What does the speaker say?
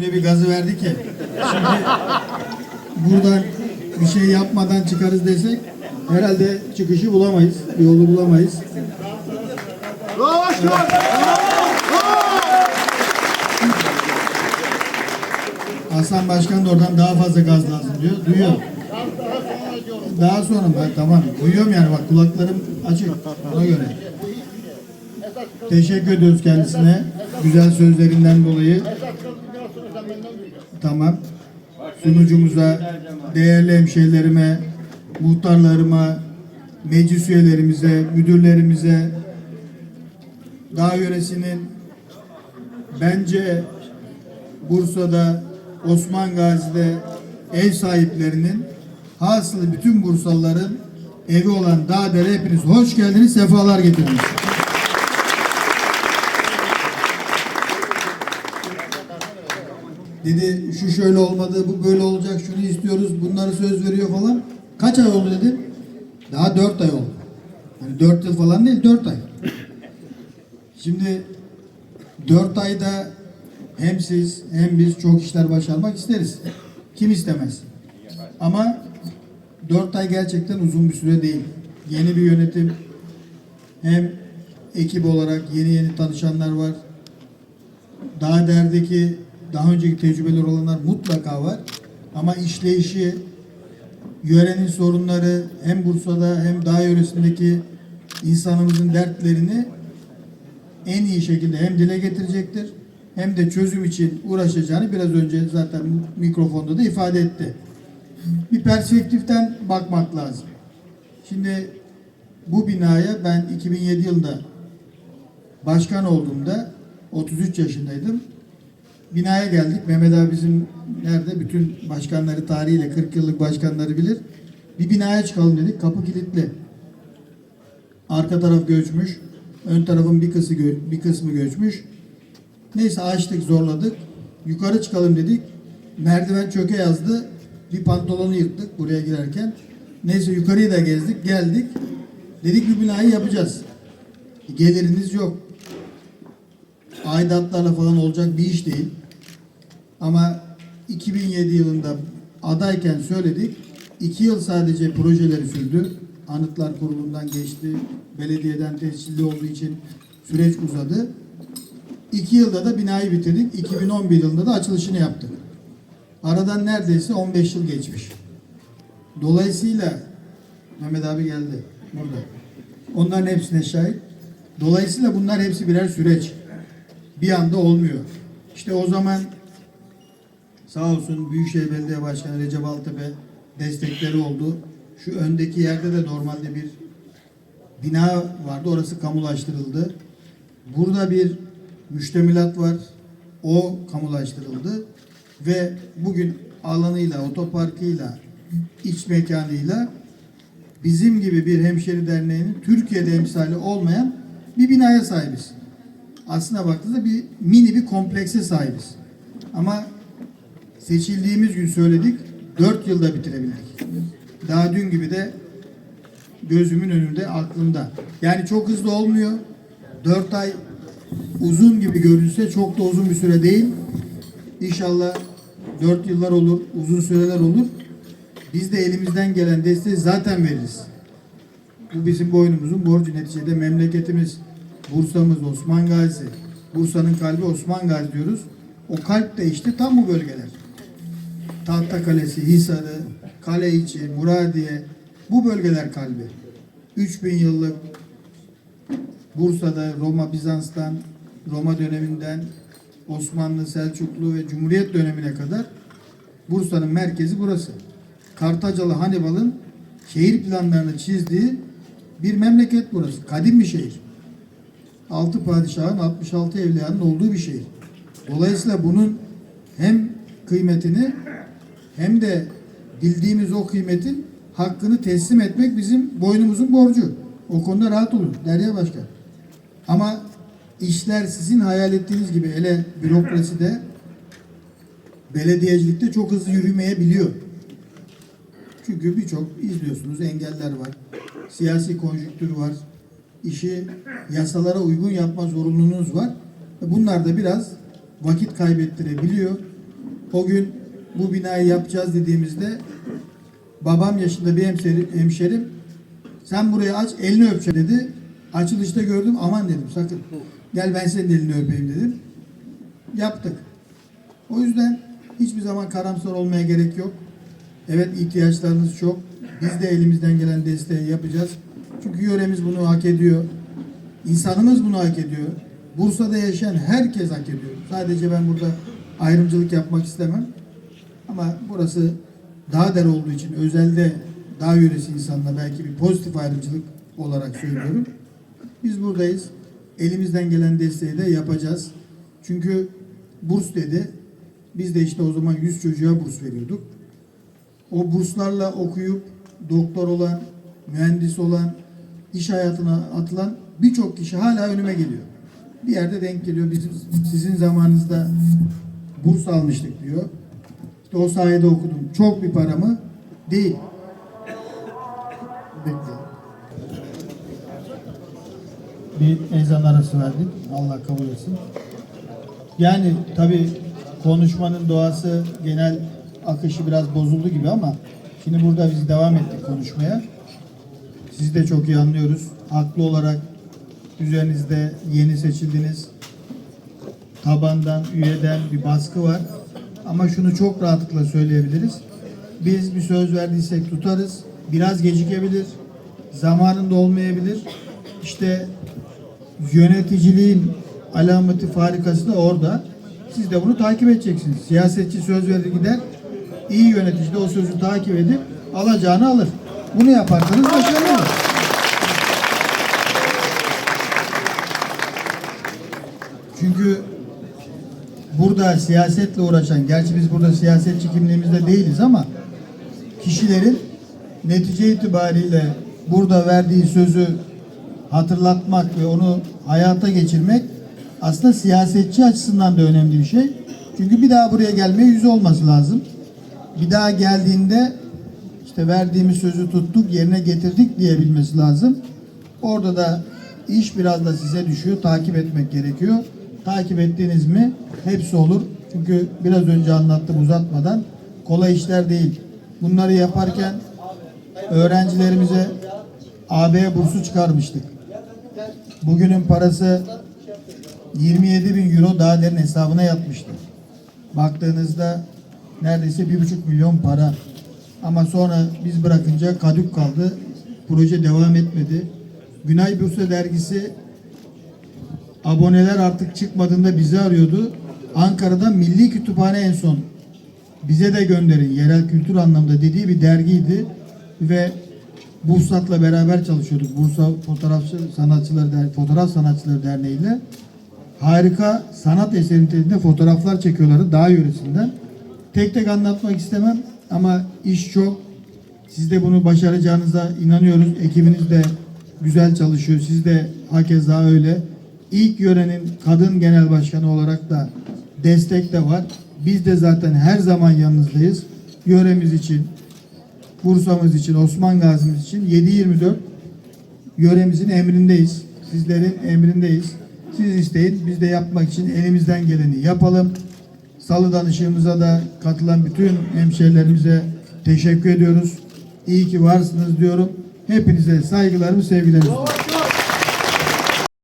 öyle bir gazı verdi ki. Şimdi buradan bir şey yapmadan çıkarız desek herhalde çıkışı bulamayız. Yolu bulamayız. Bravo başkan. Hasan Başkan da oradan daha fazla gaz lazım diyor. Duyuyor. Daha sonra ben tamam. Duyuyorum yani bak kulaklarım açık. Ona göre. Teşekkür ediyoruz kendisine. Güzel sözlerinden dolayı. Tamam. Sunucumuza, değerli hemşehrilerime, muhtarlarıma, meclis üyelerimize, müdürlerimize, dağ yöresinin bence Bursa'da, Osman Gazi'de ev sahiplerinin hasılı bütün Bursalıların evi olan Dağdere hepiniz hoş geldiniz, sefalar getirdiniz. Dedi şu şöyle olmadı, bu böyle olacak, şunu istiyoruz, bunları söz veriyor falan. Kaç ay oldu dedi? Daha dört ay oldu. Yani dört yıl falan değil, dört ay. Şimdi dört ayda hem siz hem biz çok işler başarmak isteriz. Kim istemez? Ama dört ay gerçekten uzun bir süre değil. Yeni bir yönetim hem ekip olarak yeni yeni tanışanlar var. Daha derdeki daha önceki tecrübeler olanlar mutlaka var. Ama işleyişi, yörenin sorunları hem Bursa'da hem daha yöresindeki insanımızın dertlerini en iyi şekilde hem dile getirecektir hem de çözüm için uğraşacağını biraz önce zaten mikrofonda da ifade etti. Bir perspektiften bakmak lazım. Şimdi bu binaya ben 2007 yılında başkan olduğumda 33 yaşındaydım. Binaya geldik. Mehmet abi bizim nerede? Bütün başkanları tarihiyle 40 yıllık başkanları bilir. Bir binaya çıkalım dedik. Kapı kilitli. Arka taraf göçmüş. Ön tarafın bir kısmı, bir kısmı göçmüş. Neyse açtık zorladık. Yukarı çıkalım dedik. Merdiven çöke yazdı. Bir pantolonu yırttık buraya girerken. Neyse yukarıyı da gezdik. Geldik. Dedik bir binayı yapacağız. Geliriniz yok. Aidatlarla falan olacak bir iş değil. Ama 2007 yılında adayken söyledik. İki yıl sadece projeleri sürdü. Anıtlar Kurulu'ndan geçti. Belediyeden tescilli olduğu için süreç uzadı. İki yılda da binayı bitirdik. 2011 yılında da açılışını yaptık. Aradan neredeyse 15 yıl geçmiş. Dolayısıyla Mehmet abi geldi burada. Onların hepsine şahit. Dolayısıyla bunlar hepsi birer süreç. Bir anda olmuyor. İşte o zaman sağ olsun Büyükşehir Belediye Başkanı Recep Altepe destekleri oldu. Şu öndeki yerde de normalde bir bina vardı. Orası kamulaştırıldı. Burada bir müştemilat var. O kamulaştırıldı. Ve bugün alanıyla, otoparkıyla, iç mekanıyla bizim gibi bir hemşeri derneğinin Türkiye'de emsali olmayan bir binaya sahibiz. Aslına baktığınızda bir mini bir komplekse sahibiz. Ama seçildiğimiz gün söyledik, dört yılda bitirebildik. Daha dün gibi de gözümün önünde, aklımda. Yani çok hızlı olmuyor. Dört ay uzun gibi görünse çok da uzun bir süre değil. İnşallah dört yıllar olur, uzun süreler olur. Biz de elimizden gelen desteği zaten veririz. Bu bizim boynumuzun borcu neticede memleketimiz, Bursa'mız Osman Gazi. Bursa'nın kalbi Osman Gazi diyoruz. O kalp de işte tam bu bölgeler. Tahta Kalesi, Hisarı, Kale içi, Muradiye bu bölgeler kalbi. 3000 yıllık Bursa'da Roma Bizans'tan, Roma döneminden Osmanlı, Selçuklu ve Cumhuriyet dönemine kadar Bursa'nın merkezi burası. Kartacalı Hannibal'ın şehir planlarını çizdiği bir memleket burası. Kadim bir şehir. Altı padişahın 66 evliyanın olduğu bir şehir. Dolayısıyla bunun hem kıymetini hem de bildiğimiz o kıymetin hakkını teslim etmek bizim boynumuzun borcu. O konuda rahat olun Derya Başkan. Ama işler sizin hayal ettiğiniz gibi hele bürokraside belediyecilikte çok hızlı yürümeyebiliyor. Çünkü birçok izliyorsunuz engeller var. Siyasi konjüktür var. İşi yasalara uygun yapma zorunluluğunuz var. Bunlar da biraz vakit kaybettirebiliyor. O gün bu binayı yapacağız dediğimizde babam yaşında bir hemşerim, hemşerim sen burayı aç elini öpeceğim dedi. Açılışta gördüm aman dedim sakın. Gel ben senin elini öpeyim dedim. Yaptık. O yüzden hiçbir zaman karamsar olmaya gerek yok. Evet ihtiyaçlarınız çok. Biz de elimizden gelen desteği yapacağız. Çünkü yöremiz bunu hak ediyor. İnsanımız bunu hak ediyor. Bursa'da yaşayan herkes hak ediyor. Sadece ben burada ayrımcılık yapmak istemem. Ama burası daha der olduğu için özelde dağ yöresi insanla belki bir pozitif ayrımcılık olarak söylüyorum. Biz buradayız. Elimizden gelen desteği de yapacağız. Çünkü burs dedi. Biz de işte o zaman 100 çocuğa burs veriyorduk. O burslarla okuyup doktor olan, mühendis olan, iş hayatına atılan birçok kişi hala önüme geliyor. Bir yerde denk geliyor. Bizim sizin zamanınızda burs almıştık diyor. İşte o sayede okudum. Çok bir para mı? Değil. Bekle. Bir ezan arası verdik. Allah kabul etsin. Yani tabii konuşmanın doğası genel akışı biraz bozuldu gibi ama şimdi burada biz devam ettik konuşmaya. Sizi de çok iyi anlıyoruz. Haklı olarak üzerinizde yeni seçildiniz. Tabandan, üyeden bir baskı var. Ama şunu çok rahatlıkla söyleyebiliriz. Biz bir söz verdiysek tutarız. Biraz gecikebilir. Zamanında olmayabilir. İşte yöneticiliğin alameti farikası da orada. Siz de bunu takip edeceksiniz. Siyasetçi söz verir gider. İyi yönetici de o sözü takip edip alacağını alır. Bunu yaparsanız başarılı. Çünkü burada siyasetle uğraşan, gerçi biz burada siyasetçi kimliğimizde değiliz ama kişilerin netice itibariyle burada verdiği sözü hatırlatmak ve onu hayata geçirmek aslında siyasetçi açısından da önemli bir şey. Çünkü bir daha buraya gelmeye yüzü olması lazım. Bir daha geldiğinde işte verdiğimiz sözü tuttuk, yerine getirdik diyebilmesi lazım. Orada da iş biraz da size düşüyor. Takip etmek gerekiyor. Takip ettiğiniz mi hepsi olur. Çünkü biraz önce anlattım uzatmadan. Kolay işler değil. Bunları yaparken öğrencilerimize AB bursu çıkarmıştık. Bugünün parası 27 bin euro daha derin hesabına yatmıştı. Baktığınızda neredeyse bir buçuk milyon para. Ama sonra biz bırakınca kadük kaldı. Proje devam etmedi. Günay Bursa dergisi aboneler artık çıkmadığında bizi arıyordu. Ankara'da Milli Kütüphane en son bize de gönderin yerel kültür anlamda dediği bir dergiydi ve Bursat'la beraber çalışıyorduk. Bursa Fotoğrafçı Sanatçıları Der Fotoğraf Sanatçıları Derneği ile harika sanat eseri niteliğinde fotoğraflar çekiyorlardı dağ yöresinden. Tek tek anlatmak istemem ama iş çok. Siz de bunu başaracağınıza inanıyoruz. Ekibiniz de güzel çalışıyor. Siz de hakeza öyle. İlk yörenin kadın genel başkanı olarak da destek de var. Biz de zaten her zaman yanınızdayız. Yöremiz için, Bursa'mız için, Osman Gazi'miz için 7-24 yöremizin emrindeyiz. Sizlerin emrindeyiz. Siz isteyin, biz de yapmak için elimizden geleni yapalım. Salı danışığımıza da katılan bütün hemşehrilerimize teşekkür ediyoruz. İyi ki varsınız diyorum. Hepinize saygılarımı, sevgilerimi.